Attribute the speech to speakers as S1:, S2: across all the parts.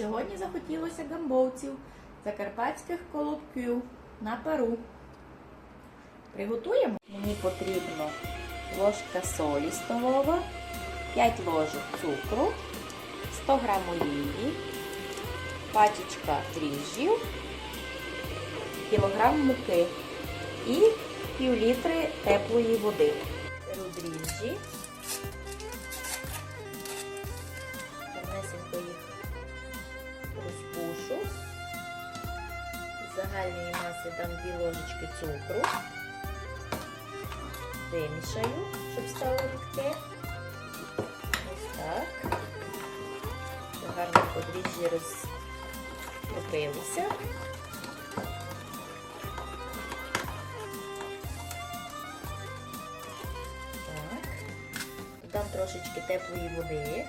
S1: Сьогодні захотілося гамбовців закарпатських колобків на пару. Приготуємо. Мені потрібно ложка солі столова, 5 ложок цукру, 100 г олії, пачечка дріжджів, кілограм муки і пів літри теплої води. Беру дріжджі. Загальної маси дам 2 ложечки цукру. Вимішаю, щоб стало рідке. Ось так. Гарно подріжджі розтопилися. Так. Додам трошечки теплої води.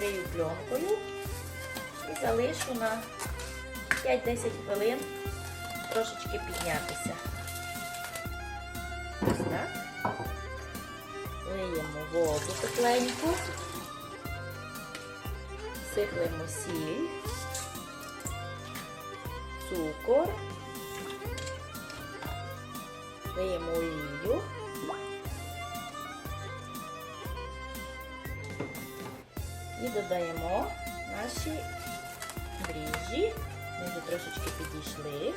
S1: Накрию пленкою і залишу на 5-10 хвилин трошечки піднятися. Ось так. Лиємо воду тепленьку, сиплемо сіль, цукор, лиємо олію. І додаємо наші дріжджі. Ми вже трошечки підійшли.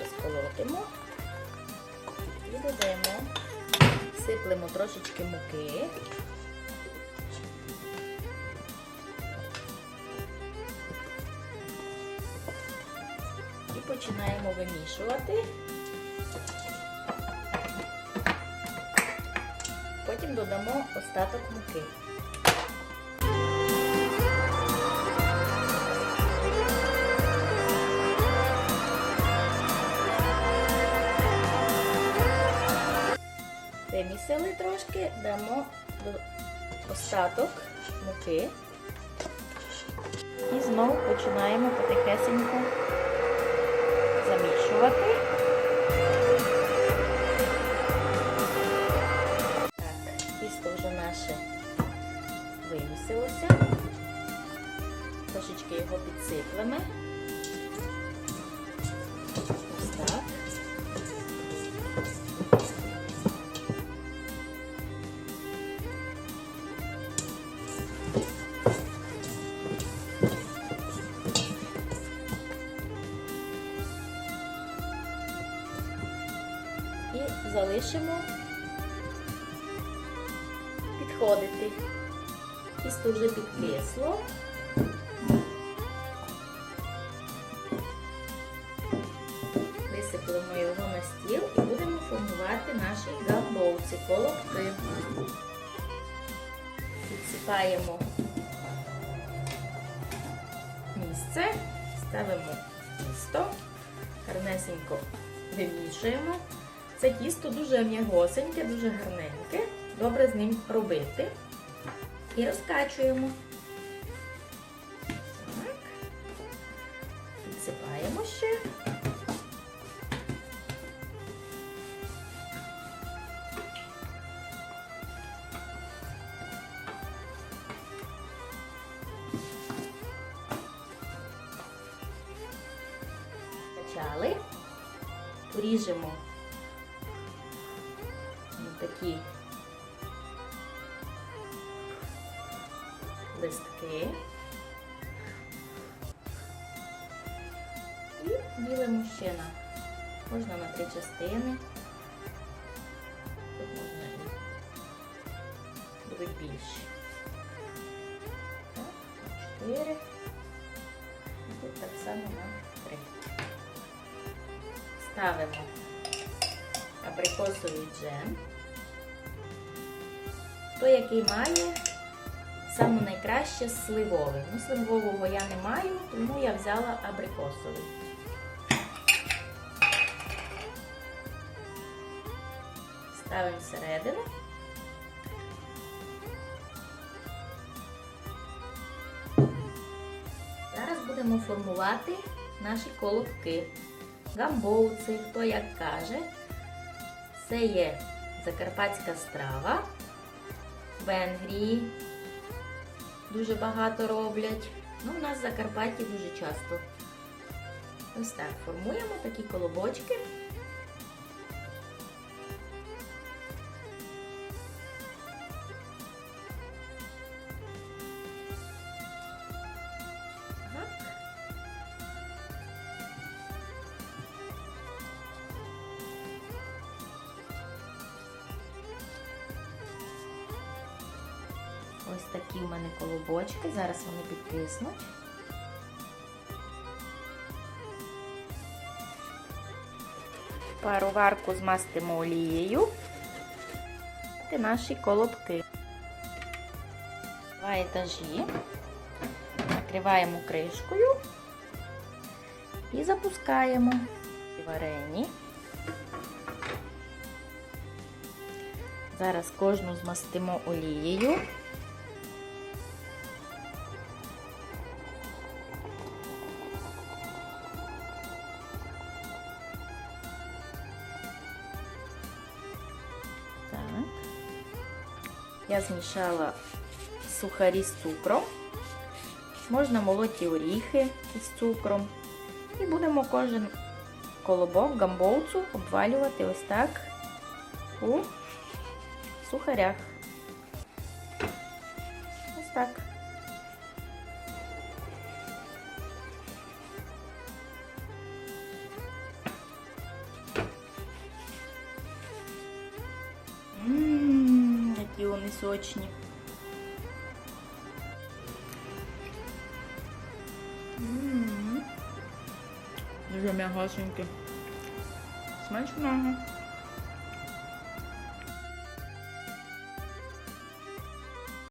S1: Розколотимо. І додаємо, сиплемо трошечки муки. І починаємо вимішувати. Потім додамо остаток муки. Вимісили трошки, дамо остаток муки. І знову починаємо потихесенько замішувати. Залишимо підходити. Тісто вже підкисло. Висиплемо його на стіл і будемо формувати наші гамбовці, колобки. Підсипаємо місце, ставимо тісто, гарнесенько вимішуємо. Це тісто дуже м'ягосеньке, дуже гарненьке. Добре з ним робити. І розкачуємо. Так. Підсипаємо ще. Качали. Поріжемо такі листки і ділимо ще на можна на три частини. Тут можна і будуть більші. Чотири. І тут так само на три. Ставимо абрикосовий джем. Той, який має саме найкраще сливовий. Ну, сливового я не маю, тому я взяла абрикосовий. Ставимо всередину. Зараз будемо формувати наші колобки. Гамбовці, хто як каже. Це є закарпатська страва. Венгрії дуже багато роблять. Ну, у нас в Закарпатті дуже часто. Ось так формуємо такі колобочки. Ось такі в мене колобочки. Зараз вони підкиснуть. Пароварку змастимо олією. Це наші колобки. Два етажі. Накриваємо кришкою і запускаємо варені. Зараз кожну змастимо олією. Я змішала сухарі з цукром. Можна молоті оріхи із цукром. І будемо кожен колобок гамбовцу обвалювати ось так у сухарях. Ось так. Сочні. Дуже м'ягасенькі. Смачного.